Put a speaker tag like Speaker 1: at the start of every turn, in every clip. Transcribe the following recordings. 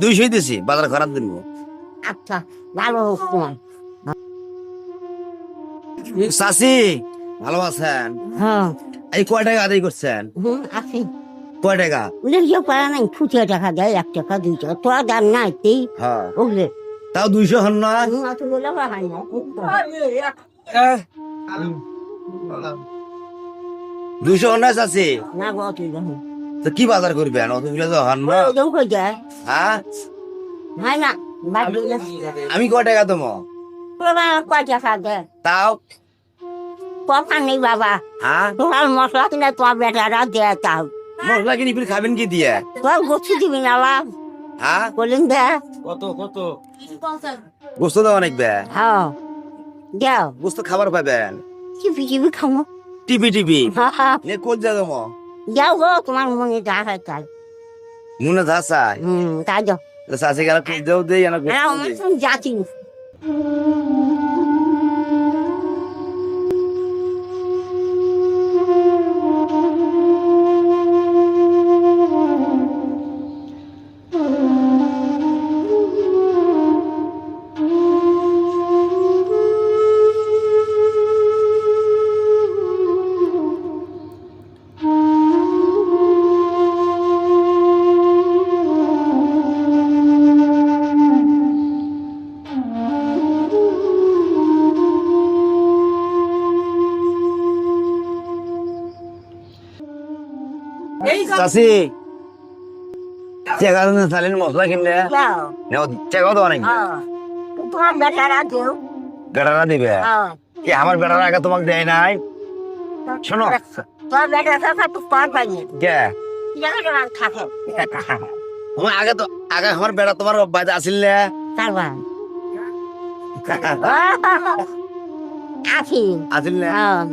Speaker 1: দুইশোই দিছি বাজার খারাপ দিন
Speaker 2: আচ্ছা ভালো হোক তোমার।
Speaker 1: চাষি ভালো আছেন?
Speaker 2: হ্যাঁ।
Speaker 1: এই কয় টাকা আদায় করছেন?
Speaker 2: হুম আছে।
Speaker 1: কয় টাকা?
Speaker 2: পারা নাই টাকা দেয় এক টাকা দুই টাকা। তোরা দাম নাই তেই
Speaker 1: হ্যাঁ।
Speaker 2: বুঝলে?
Speaker 1: তাও দুইশো হন না?
Speaker 2: অত বলে হয় না
Speaker 1: দুইশো হন না চাষি
Speaker 2: না গো দেখো
Speaker 1: তো কি বাজার করবেন অতগুলো তো হন না
Speaker 2: কই যায়
Speaker 1: হ্যাঁ? আমি কয় টাকা তোমা
Speaker 2: তোরা কয়
Speaker 1: তাও?
Speaker 2: কথা নেই বাবা।
Speaker 1: হ্যাঁ?
Speaker 2: তোমার মশলা কিনে তোমার বেটারা দেয় তাও
Speaker 1: মশলা কিনি ফির খাবেন কি দিয়ে?
Speaker 2: তোর গোছি দিবি না লাভ
Speaker 1: হ্যাঁ?
Speaker 2: বলেন দে।
Speaker 1: কত কত? গোস্ত তো অনেক বে
Speaker 2: হ্যাঁ। দেও।
Speaker 1: গোস্ত খাবার পাবেন।
Speaker 2: খামো
Speaker 1: টিপি টিপি
Speaker 2: হা হা
Speaker 1: নে কোন যা তোমা
Speaker 2: যাও গো তোমার মনে যা হয় তাই।
Speaker 1: যা চাই
Speaker 2: হুম তাই যাও।
Speaker 1: চাষি গেলে দেও দেই না
Speaker 2: হ্যাঁ যাচ্ছি।
Speaker 1: চাষি দিন চালেন মশলা কিনলে তো অনেক
Speaker 2: হ্যাঁ তোমার বেটারা দেও।
Speaker 1: বেটারা দিবে? কি আমার বেটারা আগে তোমাকে দেয় নাই? শোনো
Speaker 2: তোর বেটা থাকা তো পার পাইনি
Speaker 1: কে? আগে তো আগে আমার বেটা তোমার বাড়িতে আসিল না?
Speaker 2: আছি।
Speaker 1: আসিল না?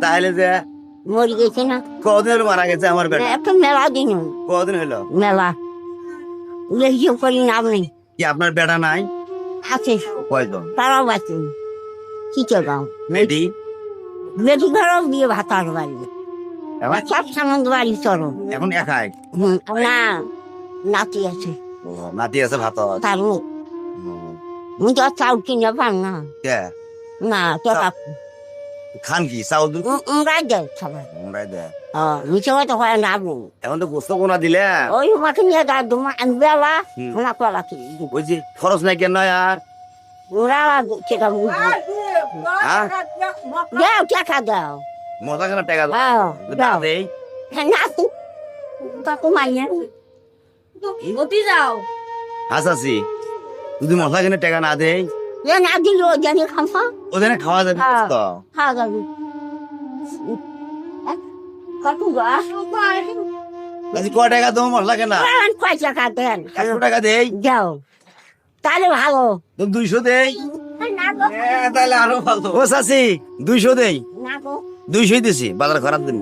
Speaker 1: তাহলে যে
Speaker 2: মরে গেছে না?
Speaker 1: কদিন হলো মারা গেছে আমার বেটা?
Speaker 2: একটা মেলা দিন
Speaker 1: কদিন হলো?
Speaker 2: মেলা। হিসেব করি নাম নেই।
Speaker 1: কি আপনার বেটা নাই?
Speaker 2: আছে
Speaker 1: কয়জন?
Speaker 2: তারাও আছে। কিচে গাও
Speaker 1: মেয়েটি?
Speaker 2: বেটি ঘরও বিয়ে ভাতার বাড়ি। সব সানন্দ বাড়ি চলো।
Speaker 1: এখন একাই?
Speaker 2: না নাতি আছে।
Speaker 1: নাতি আছে ভাত
Speaker 2: তার মুখ তো চাউল কিনে পান না। না টাকা
Speaker 1: খান কি চাউল
Speaker 2: উমরাই দেয় সবাই
Speaker 1: আমরাই দে
Speaker 2: মিছে কথা হয় না আপনি
Speaker 1: এখন তো গোস্ত কোনা দিলে
Speaker 2: ওই মাকে নিয়ে যা দুমা বেলা
Speaker 1: হুম।
Speaker 2: ওনা কলা কি
Speaker 1: ওই যে খরচ নাই কেন আর
Speaker 2: ওরা সেটা বুঝবে
Speaker 1: হ্যাঁ
Speaker 2: দাও টাকা দাও
Speaker 1: মজা কেন টাকা দাও
Speaker 2: হ্যাঁ দাও
Speaker 1: দেই
Speaker 2: হ্যাঁ নাতি কাকু মাইয়া
Speaker 3: গতি যাও
Speaker 1: হাসাসি যদি মশলা কিনে টাকা না দেই
Speaker 2: এ না দিল খামা
Speaker 1: ওখানে খাওয়া যাবে। তো
Speaker 2: খাওয়া যাবে গা
Speaker 1: আজ টাকা কেনা
Speaker 2: কয় টাকা দেন
Speaker 1: একশো টাকা দেই
Speaker 2: যাও তাহলে ভালো
Speaker 1: তুমি দুইশো দেই তাহলে আরও ভালো ও দুইশো দেই
Speaker 2: না গো
Speaker 1: দুইশোই দিছি বাজার খারাপ দিন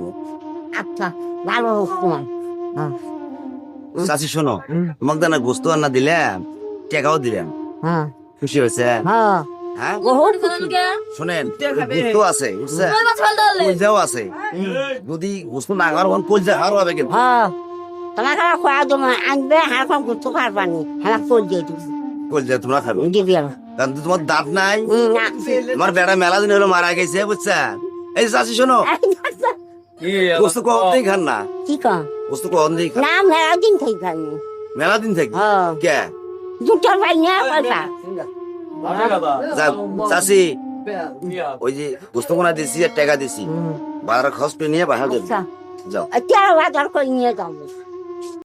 Speaker 2: আচ্ছা ভালো হোক তোমার
Speaker 1: শোনো। তোমাকে না গোস্ত আর না দিলাম টাকাও দিলাম
Speaker 2: হ্যাঁ
Speaker 1: খুশি হয়েছে?
Speaker 2: হ্যাঁ।
Speaker 1: হ্যাঁ? শোনেন গোস্ত আছে বুঝছে?
Speaker 3: কই মাছ ফেল দালে
Speaker 1: কলজাও আছে। যদি গোস্ত না খাওয়ার হন কলজা খাওয়ার হবে কিন্তু।
Speaker 2: হ্যাঁ। তোমার খোয়া আনবে
Speaker 1: কলজা খাবে?
Speaker 2: দিবি
Speaker 1: কারণ দাঁত নাই। তোমার বেড়া মেলা দিন হলো মারা গেছে বুঝছা? এই চাষি শোনো। গোস্ত খান না।
Speaker 2: কি
Speaker 1: গোস্ত কখন খান
Speaker 2: না। মেলা দিন থেকে
Speaker 1: মেলা দিন থেকে?
Speaker 2: হ্যাঁ।
Speaker 1: কে?
Speaker 2: দুটো পাই না পয়সা
Speaker 1: চাষি ওই যে গোস্ত কোনা দিছি আর টাকা দিছি বাজার খরচ নিয়ে বাসা যাবে যাও
Speaker 2: এতিয়া বাজার করে নিয়ে যাব